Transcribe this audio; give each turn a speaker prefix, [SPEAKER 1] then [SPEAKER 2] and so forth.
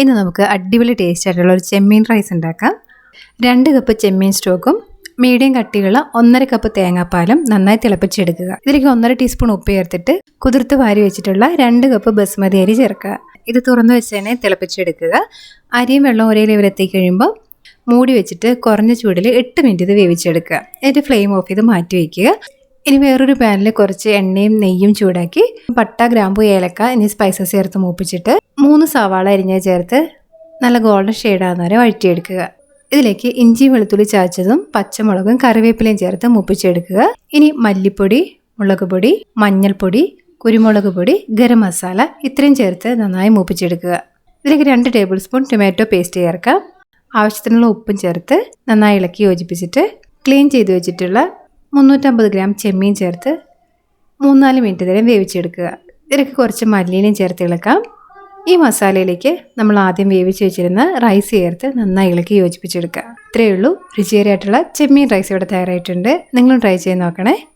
[SPEAKER 1] ഇന്ന് നമുക്ക് അടിപൊളി ടേസ്റ്റ് ആയിട്ടുള്ള ഒരു ചെമ്മീൻ റൈസ് ഉണ്ടാക്കാം. രണ്ട് കപ്പ് ചെമ്മീൻ സ്റ്റോക്കും മീഡിയം കട്ടിയുള്ള ഒന്നര കപ്പ് തേങ്ങാപ്പാലും നന്നായി തിളപ്പിച്ചെടുക്കുക. ഇതിലേക്ക് ഒന്നര ടീസ്പൂൺ ഉപ്പ് ചേർത്തിട്ട് കുതിർത്ത് വാരി വെച്ചിട്ടുള്ള രണ്ട് കപ്പ് ബസ്മതി അരി ചേർക്കുക. ഇത് തുറന്നു വെച്ച് തന്നെ തിളപ്പിച്ചെടുക്കുക. അരിയും വെള്ളം ഒരേ ലെവലെത്തി കഴിയുമ്പോൾ മൂടി വെച്ചിട്ട് കുറഞ്ഞ ചൂടിൽ എട്ട് മിനിറ്റ് ഇത് വേവിച്ചെടുക്കുക. എന്നിട്ട് ഫ്ലെയിം ഓഫ് ചെയ്ത് മാറ്റി വയ്ക്കുക ഇനി വേറൊരു പാനിൽ കുറച്ച് എണ്ണയും നെയ്യും ചൂടാക്കി പട്ട ഗ്രാമ്പു ഏലക്ക എന്നീ സ്പൈസസ് ചേർത്ത് മൂപ്പിച്ചിട്ട് മൂന്ന് സവാള അരിഞ്ഞ ചേർത്ത് നല്ല ഗോൾഡൻ ഷെയ്ഡാകുന്ന വരെ വഴറ്റിയെടുക്കുക. ഇതിലേക്ക് ഇഞ്ചി വെളുത്തുള്ളി ചാച്ചതും പച്ചമുളകും കറിവേപ്പിലയും ചേർത്ത് മുപ്പിച്ചെടുക്കുക. ഇനി മല്ലിപ്പൊടി മുളക് പൊടി മഞ്ഞൾപ്പൊടി കുരുമുളക് പൊടി ഗരം മസാല ഇത്രയും ചേർത്ത് നന്നായി മൂപ്പിച്ചെടുക്കുക. ഇതിലേക്ക് രണ്ട് ടേബിൾ സ്പൂൺ ടൊമാറ്റോ പേസ്റ്റ് ചേർക്കാം. ആവശ്യത്തിനുള്ള ഉപ്പും ചേർത്ത് നന്നായി ഇളക്കി യോജിപ്പിച്ചിട്ട് ക്ലീൻ ചെയ്ത് വെച്ചിട്ടുള്ള മുന്നൂറ്റമ്പത് ഗ്രാം ചെമ്മീൻ ചേർത്ത് മൂന്നാൽ മിനിറ്റ് നേരം വേവിച്ചെടുക്കുക. ഇതിലേക്ക് കുറച്ച് മല്ലിയിലും ചേർത്ത് ഇളക്കാം. ഈ മസാലയിലേക്ക് നമ്മൾ ആദ്യം വേവിച്ച് വെച്ചിരുന്ന റൈസ് ചേർത്ത് നന്നായി ഇളക്കി യോജിപ്പിച്ചെടുക്കുക. ഇത്രയേ ഉള്ളൂ. രുചികരമായിട്ടുള്ള ചെമ്മീൻ റൈസ് ഇവിടെ തയ്യാറായിട്ടുണ്ട്. നിങ്ങളും ട്രൈ ചെയ്ത് നോക്കണേ.